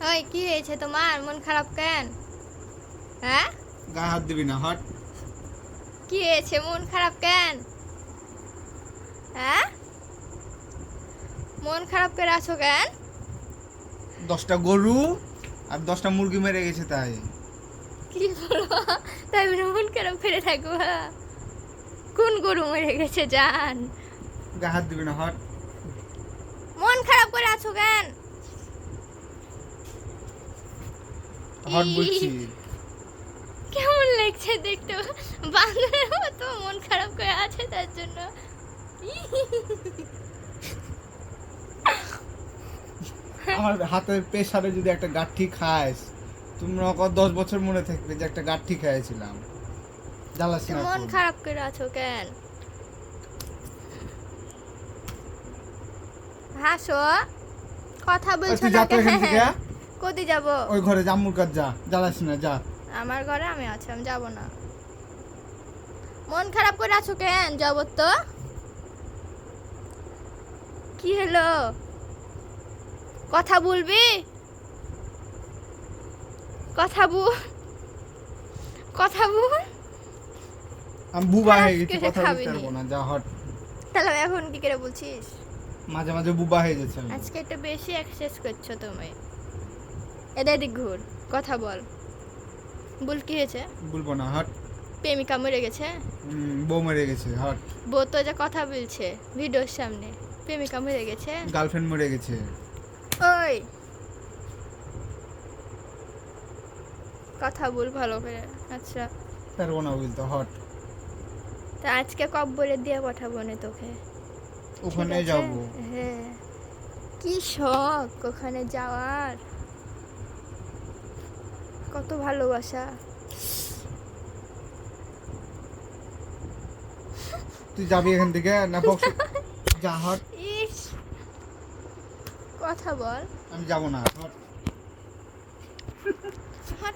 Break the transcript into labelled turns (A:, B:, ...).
A: ওই কি হয়েছে তোমার? মন খারাপ কেন? হ্যাঁ?
B: গায়ে হাত দিবি না হট।
A: কি হয়েছে? মন খারাপ কেন? হ্যাঁ? মন খারাপ করে আছো কেন?
B: দশটা গরু আর দশটা মুরগি মেরে গেছে তাই।
A: কি বলব তাই বলে মন খারাপ করে থাকব কোন গরু মেরে গেছে জান?
B: গা হাত দিবি না হট।
A: মন খারাপ করে আছো কেন?
B: হট বলছি।
A: কেমন লাগছে দেখতে? বান্দরের মতো মন খারাপ করে আছে তার জন্য।
B: আমার হাতের পেশারে যদি একটা গাঠি খাস তোমরা কত দশ বছর মনে থাকবে যে একটা গাঠি খাইছিলাম জ্বালাস না
A: মন খারাপ করে আছো কেন? হাসো কথা বলছো
B: তুই
A: না কোথায় যাব?
B: ওই ঘরে জাম্মুর কাজ যা জ্বালাস না যা।
A: আমার ঘরে আমি আছি আমি যাব না। মন খারাপ করে আছো কেন যাব তো? কি হলো? কথা বলবি? কথা বল। কথা বল।
B: আমি বুবা হয়ে গেছি কথা বলতে পারব না যা হট।
A: তাহলে এখন কি করে বলছিস?
B: মাঝে মাঝে বুবা হয়ে যাচ্ছে
A: আজকে একটু বেশি এক্সারসাইজ করছ তুমি। এদের দিক ঘুর কথা বল। বল কি হয়েছে?
B: বলব না হট।
A: প্রেমিকা মরে গেছে?
B: বউ মরে গেছে হট।
A: বউ তো যে কথা বলছে ভিডিওর সামনে। প্রেমিকা মরে গেছে?
B: গার্লফ্রেন্ড মরে গেছে।
A: ওই! কথা বল ভালো করে আচ্ছা।
B: পারব না বলতে হট।
A: তা আজকে কব্বরে দিয়ে পাঠাবো না তোকে।
B: ওখানে? যাব।
A: হ্যাঁ। কি শখ ওখানে যাওয়ার? কত ভালোবাসা।
B: তুই যাবি এখান থেকে না বক্স? যা হট।
A: কথা বল।
B: আমি যাব না হট।
A: হাট।